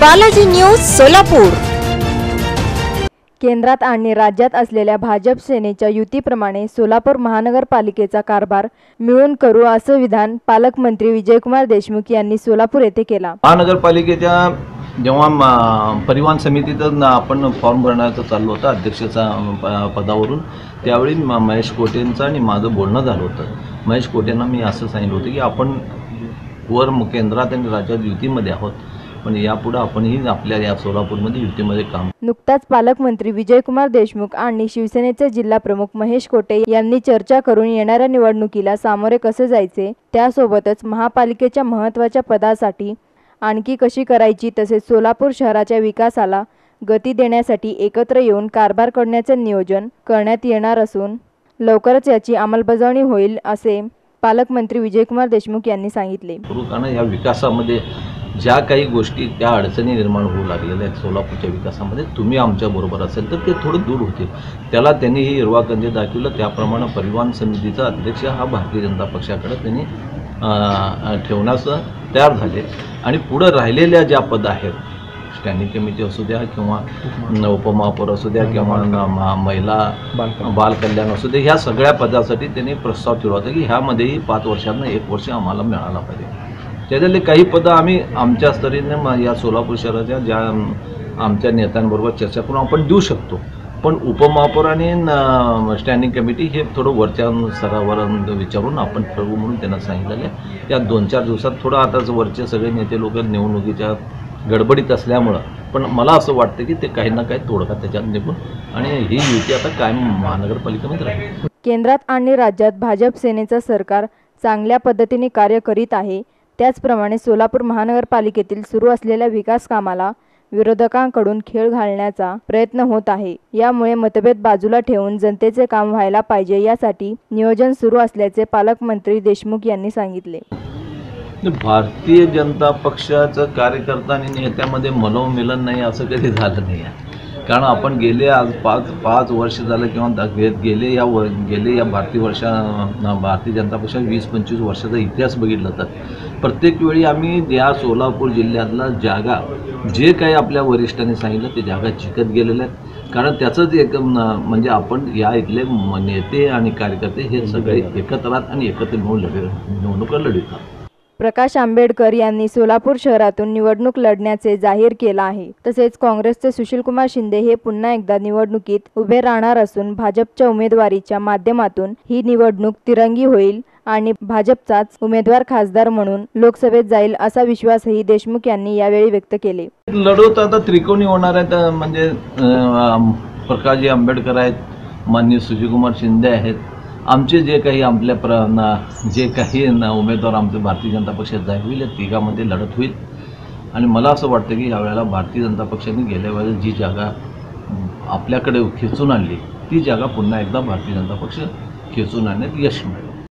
Balaji news Solapur. केंद्रात आणि राज्यात असलेल्या भाजप सेनेच्या युतीप्रमाणे सोलापूर महानगरपालिकेचा कारभार मिळून करू असं विधान पालकमंत्री विजयकुमार देशमुख यांनी सोलापूर येथे केला. महानगरपालिकेच्या जेव्हा परिवहन समितीतून आपण फॉर्म भरण्याचं चाललं होतं अध्यक्षाचा पदावरून त्यावेळी म- महेश कोटेंचं आणि माझं बोलणं झालं होतं. महेश कोटेंना मी असं सांगितलं होतं की आपण वर म- केंद्रात आणि राज्यात युतीमध्ये आहोत. पण यापुढं आपणही आपल्या या सोलापूरमध्ये युतीमध्ये काम नुकताच पालकमंत्री विजयकुमार देशमुख आणि शिवसेनेचे जिल्हा प्रमुख महेश कोटे यांनी चर्चा करून येणाऱ्या निवडणुकीला सामोरे कसे जायचे त्यासोबतच महापालिकेच्या महत्त्वाच्या पदासाठी आणखी कशी करायची तसेच सोलापूर शहराच्या विकासाला गती देण्यासाठी एकत्र येऊन कारभार करण्याचे नियोजन करण्यात येणार असून लवकरच याची अंमलबजावणी होईल असे पालकमंत्री विजयकुमार देशमुख यांनी सांगितले. या विकासामध्ये ज्या काही गोष्टी त्या अडचणी निर्माण होऊ लागलेल्या आहेत सोलापूरच्या विकासामध्ये तुम्ही आमच्याबरोबर असेल तर ते थोडं दूर होतील त्याला त्यांनी ही हिरवा कंदी दाखवलं. त्याप्रमाणे परिवहन समितीचा अध्यक्ष हा भारतीय जनता पक्षाकडे त्यांनी ठेवण्यास तयार झाले. आणि पुढं राहिलेल्या ज्या पद आहेत स्टँडिंग कमिटी असू द्या किंवा उपमहापौर. असू द्या किंवा महिला बाल कल्याण असू द्या ह्या सगळ्या पदासाठी त्यांनी प्रस्ताव ठेवला होता की ह्यामध्येही पाच वर्षांना एक वर्ष आम्हाला मिळाला पाहिजे. त्याच्यातले काही पदं आम्ही आमच्या स्तरीने या सोलापूर शहराच्या ज्या आमच्या नेत्यांबरोबर चर्चा करून आपण देऊ शकतो. पण उपमहापौर आणि स्टँडिंग कमिटी हे थोडं वरच्या स्तरावर विचारून आपण ठरवू म्हणून त्यांना सांगितलेलं आहे. या दोन चार दिवसात थोडं आताच वरचे सगळे नेते लोक निवडणुकीच्या गडबडीत असल्यामुळं पण मला असं वाटतं की ते काही ना काही तोडगा त्याच्यात निघून आणि ही युती आता कायम महानगरपालिकेमध्ये राहील. केंद्रात आणि राज्यात भाजप सेनेचं सरकार चांगल्या पद्धतीने कार्य करीत आहे. त्याचप्रमाणे सोलापूर महानगरपालिकेतील सुरू असलेल्या विकास कामाला विरोधकांकडून खेळ घालण्याचा प्रयत्न होत आहे. यामुळे मतभेद बाजूला ठेवून जनतेचे काम व्हायला पाहिजे यासाठी नियोजन सुरू असल्याचे पालकमंत्री देशमुख यांनी सांगितले. भारतीय जनता पक्षाचं कार्यकर्ता आणि नेत्यामध्ये मनोमिलन नाही असं कधी झालं नाही आहे. कारण आपण गेले आज पाच पाच वर्ष झालं किंवा द- गेले या व गेले या भारतीय वर्षा भारतीय जनता पक्षा वीस पंचवीस वर्षाचा इतिहास बघितला तर. प्रत्येक वेळी आम्ही या सोलापूर जिल्ह्यातला जागा जे काही आपल्या वरिष्ठांनी सांगितलं ते जागा जिंकत गेलेल्या आहेत. कारण त्याचंच एक म्हणजे आपण या इथले म- नेते आणि कार्यकर्ते हे सगळे एकत्रात आणि एकत्र मिळून लढ निवडणुका लढवितात प्रकाश आंबेडकर यांनी सोलापूर शहरातून निवडणूक लढण्याचे जाहीर केलं आहे. तसेच काँग्रेसचे सुशीलकुमार शिंदे हे पुन्हा एकदा निवडणुकीत उभे राहणार असून भाजपच्या उमेदवारीच्या माध्यमातून ही निवडणूक तिरंगी होईल आणि भाजपचाच उमेदवार खासदार म्हणून लोकसभेत जाईल असा विश्वासही देशमुख यांनी यावेळी व्यक्त केले. लढवत आता त्रिकोणी होणार आहेत म्हणजे प्रकाशजी आंबेडकर आहेत माननीय सुशीलकुमार शिंदे आहेत. आमचे जे काही आपल्या प्र जे काही उमेदवार आमचे भारतीय जनता पक्षात जाहीर होईल या तिघामध्ये लढत होईल. आणि मला असं वाटतं की यावेळेला भारतीय जनता पक्षाने गेल्या वेळेला जी जागा आपल्याकडे खेचून आणली ती जागा पुन्हा एकदा भारतीय जनता पक्ष खेचून आणण्यात यश मिळेल.